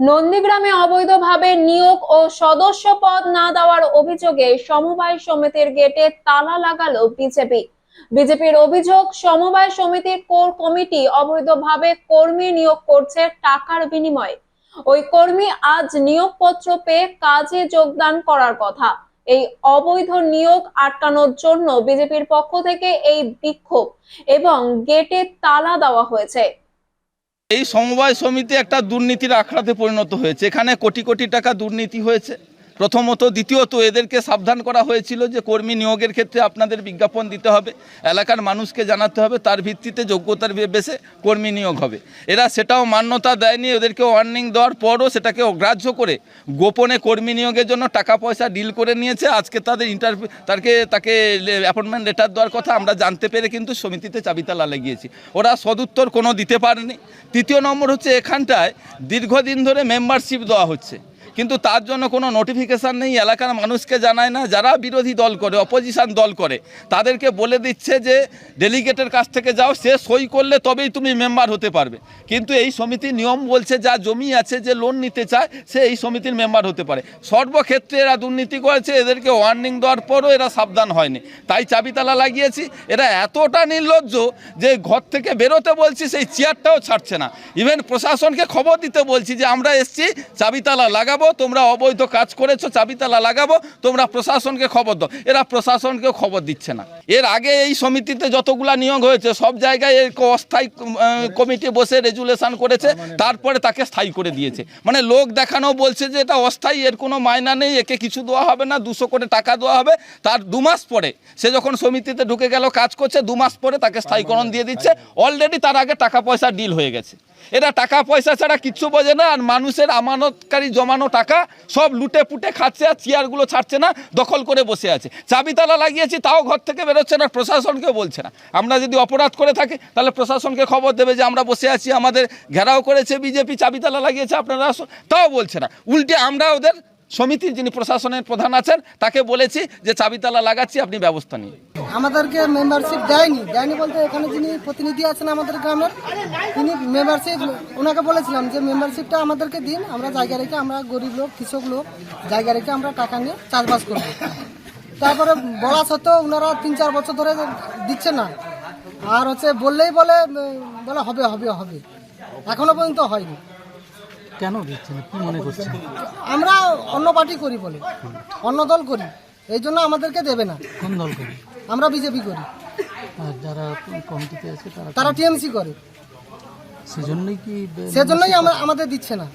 নন্দীগ্রামে অবৈধভাবে নিয়োগ ও সদস্য পদ না দেওয়ার অভিযোগে সমবায় সমিতির গেটে তালা লাগালো বিজেপি। বিজেপির অভিযোগ, সমবায় সমিতির কোর কমিটি অবৈধভাবে কর্মী নিয়োগ করছে টাকার বিনিময়ে। ওই কর্মী আজ নিয়োগপত্র পেয়ে কাজে যোগদান করার কথা। এই অবৈধ নিয়োগ আটকানোর জন্য বিজেপির পক্ষ থেকে এই বিক্ষোভ এবং গেটে তালা দেওয়া হয়েছে। এই সমবায় সমিতি একটা দুর্নীতির আখড়াতে পরিণত হয়েছে। এখানে কোটি কোটি টাকা দুর্নীতি হয়েছে। প্রথমত, দ্বিতীয়ত, এদেরকে সাবধান করা হয়েছিল যে কর্মী নিয়োগের ক্ষেত্রে আপনাদের বিজ্ঞাপন দিতে হবে, এলাকার মানুষকে জানাতে হবে, তার ভিত্তিতে যোগ্যতার বেসে কর্মী নিয়োগ হবে। এরা সেটাও মান্যতা দেয়নি ওদেরকে ওয়ার্নিং দেওয়ার পরও সেটাকে অগ্রাহ্য করে গোপনে কর্মী নিয়োগের জন্য টাকা পয়সা ডিল করে নিয়েছে। আজকে তাদের ইন্টারভিউ তাকে তাকে অ্যাপয়েন্টমেন্ট লেটার দেওয়ার কথা আমরা জানতে পেরে কিন্তু সমিতিতে চাবিতালা লাগিয়েছি। ওরা সদুত্তর কোনো দিতে পারেনি। তৃতীয় নম্বর হচ্ছে, এখানটায় দীর্ঘদিন ধরে মেম্বারশিপ দেওয়া হচ্ছে। কিন্তু তার জন্য কোনো নোটিফিকেশান নেই, এলাকার মানুষকে জানায় না, যারা বিরোধী দল করে অপোজিশন দল করে। তাদেরকে বলে দিচ্ছে যে ডেলিগেটের কাছ থেকে যাও, সে সই করলে তবেই তুমি মেম্বার হতে পারবে। কিন্তু এই সমিতির নিয়ম বলছে, যা জমি আছে, যে লোন নিতে চায়, সে এই সমিতির মেম্বার হতে পারে। সর্বক্ষেত্রে এরা দুর্নীতি করেছে, এদেরকে ওয়ার্নিং দেওয়ার পরও এরা সাবধান হয়নি। তাই চাবিতালা লাগিয়েছি। এরা এতটা নির্লজ্জ যে ঘর থেকে বেরোতে বলছি, সেই চেয়ারটাও ছাড়ছে না। ইভেন প্রশাসনকে খবর দিতে বলছি যে, আমরা এসছি, চাবিতালা লাগাবো। তোমরা অবৈধ কাজ করেছ চাবিতালা লাগাবো তোমরা প্রশাসনকে খবর দাও। এরা প্রশাসনকেও খবর দিচ্ছে না। এর আগে এই সমিতিতে যতগুলা নিয়োগ হয়েছে সব জায়গায় এর অস্থায়ী কমিটি বসে রেজুলেশন করেছে তারপরে তাকে স্থায়ী করে দিয়েছে। মানে লোক দেখানো বলছে যে এটা অস্থায়ী এর কোনো মায়না নেই একে কিছু দেওয়া হবে না দুশো করে টাকা দেওয়া হবে। তার দু মাস পরে সে যখন সমিতিতে ঢুকে গেল কাজ করছে দু মাস পরে তাকে স্থায়ীকরণ দিয়ে দিচ্ছে। অলরেডি তার আগে টাকা পয়সা ডিল হয়ে গেছে। এরা টাকা পয়সা ছাড়া কিচ্ছু বোঝে না, আর মানুষের আমানতকারী জমানো টাকা সব লুটে পুটে খাচ্ছে আর চেয়ারগুলো ছাড়ছে না, দখল করে বসে আছে। চাবিতালা লাগিয়েছি, তাও ঘর থেকে বেরোচ্ছে না প্রশাসনকে বলছে না। আমরা যদি অপরাধ করে থাকি, তাহলে প্রশাসনকে খবর দেবে যে আমরা বসে আছি, আমাদের ঘেরাও করেছে, বিজেপি চাবিতালা লাগিয়েছে, আপনারা আসুন। তাও বলছে না। উল্টে আমরা ওদের সমিতির যিনি প্রশাসনের প্রধান আছেন, তাকে বলেছি যে চাবিতালা লাগাচ্ছি, আপনি ব্যবস্থা নিন। আমাদেরকে মেম্বারশিপ দেয়নি। দেয়নি বলতে এখানে যিনি প্রতিনিধি আছেন আমাদের গ্রামের, তিনি মেম্বারশিপ ওনাকে বলেছিলাম যে মেম্বারশিপটা আমাদেরকে দিন, আমরা জায়গা রেখে আমরা গরিব লোক, কৃষক লোক, জায়গা রেখে আমরা টাকা নিয়ে চাষবাস করব। তারপরে বলা সত্ত্বেও ওনারা তিন চার বছর ধরে দিচ্ছে না। আর হচ্ছে বললেই বলে বলে হবে হবে হবে। এখনও পর্যন্ত হয়নি। কেন দিচ্ছে না কি মনে করছেন? আমরা অন্য পার্টি করি বলে। অন্য দল করি। এই জন্য আমাদেরকে দেবে না। কোন দল করি? আমরা বিজেপি করি। আর যারা কমিটিতে আছে তারা তারা টিএমসি করে। সেজন্যই কি সেজন্যই আমরা আমাদের দিচ্ছে না।